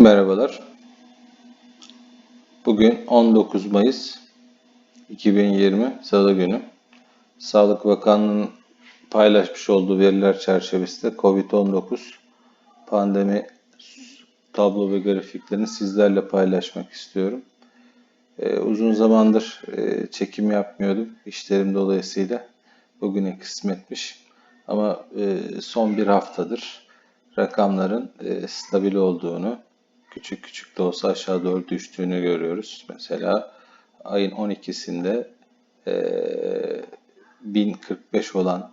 Merhabalar. Bugün 19 Mayıs 2020 Salı günü. Sağlık Bakanlığı'nın paylaşmış olduğu veriler çerçevesinde COVID-19 pandemi tablo ve grafiklerini sizlerle paylaşmak istiyorum. Ee, uzun zamandır e, çekim yapmıyordum işlerim dolayısıyla. Bugüne kısmetmiş. Ama e, son bir haftadır rakamların e, stabil olduğunu, küçük küçük de olsa aşağı doğru düştüğünü görüyoruz. Mesela ayın 12'sinde e, 1045 olan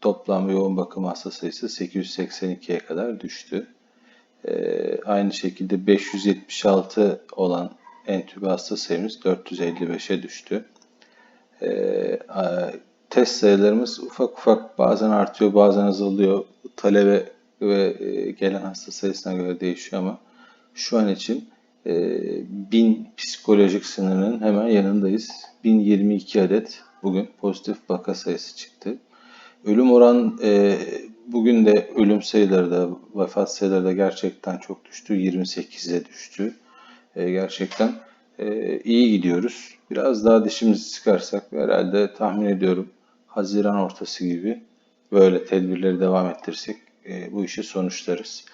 toplam yoğun bakım hasta sayısı 882'ye kadar düştü. E, aynı şekilde 576 olan entübe hasta sayımız 455'e düştü. E, test sayılarımız ufak ufak bazen artıyor bazen azalıyor. Talebe ve e, gelen hasta sayısına göre değişiyor ama şu an için e, 1000 psikolojik sınırının hemen yanındayız. 1022 adet bugün pozitif vaka sayısı çıktı. Ölüm oran e, bugün de ölüm sayıları da vefat sayıları da gerçekten çok düştü. 28'e düştü. E, gerçekten e, iyi gidiyoruz. Biraz daha dişimizi sıkarsak herhalde tahmin ediyorum Haziran ortası gibi böyle tedbirleri devam ettirirsek e, bu işi sonuçlarız.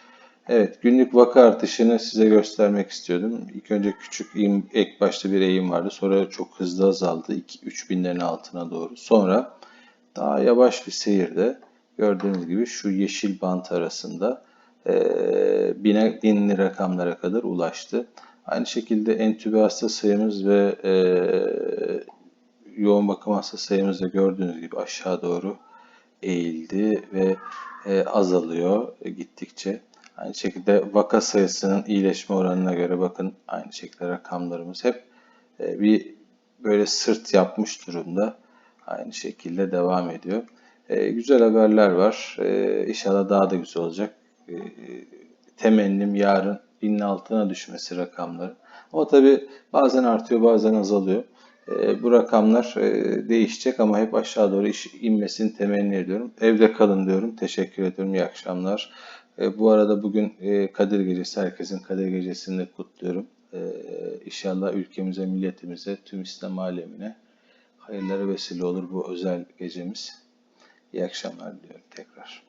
Evet, günlük vaka artışını size göstermek istiyordum. İlk önce küçük eğim, ek başta bir eğim vardı. Sonra çok hızlı azaldı. 2-3 binlerin altına doğru. Sonra daha yavaş bir seyirde gördüğünüz gibi şu yeşil bant arasında e, bine, binli rakamlara kadar ulaştı. Aynı şekilde entübe hasta sayımız ve e, yoğun bakım hasta sayımız da gördüğünüz gibi aşağı doğru eğildi ve e, azalıyor gittikçe. Aynı şekilde vaka sayısının iyileşme oranına göre bakın aynı şekilde rakamlarımız hep e, bir böyle sırt yapmış durumda. Aynı şekilde devam ediyor. E, güzel haberler var. E, inşallah daha da güzel olacak. E, temennim yarın binin altına düşmesi rakamları. Ama tabii bazen artıyor bazen azalıyor. E, bu rakamlar e, değişecek ama hep aşağı doğru iş, inmesini temenni ediyorum. Evde kalın diyorum. Teşekkür ediyorum. İyi akşamlar. E, bu arada bugün e, Kadir Gecesi. Herkesin Kadir Gecesi'ni de kutluyorum. E, inşallah ülkemize, milletimize, tüm İslam alemine hayırlara vesile olur bu özel gecemiz. İyi akşamlar diliyorum tekrar.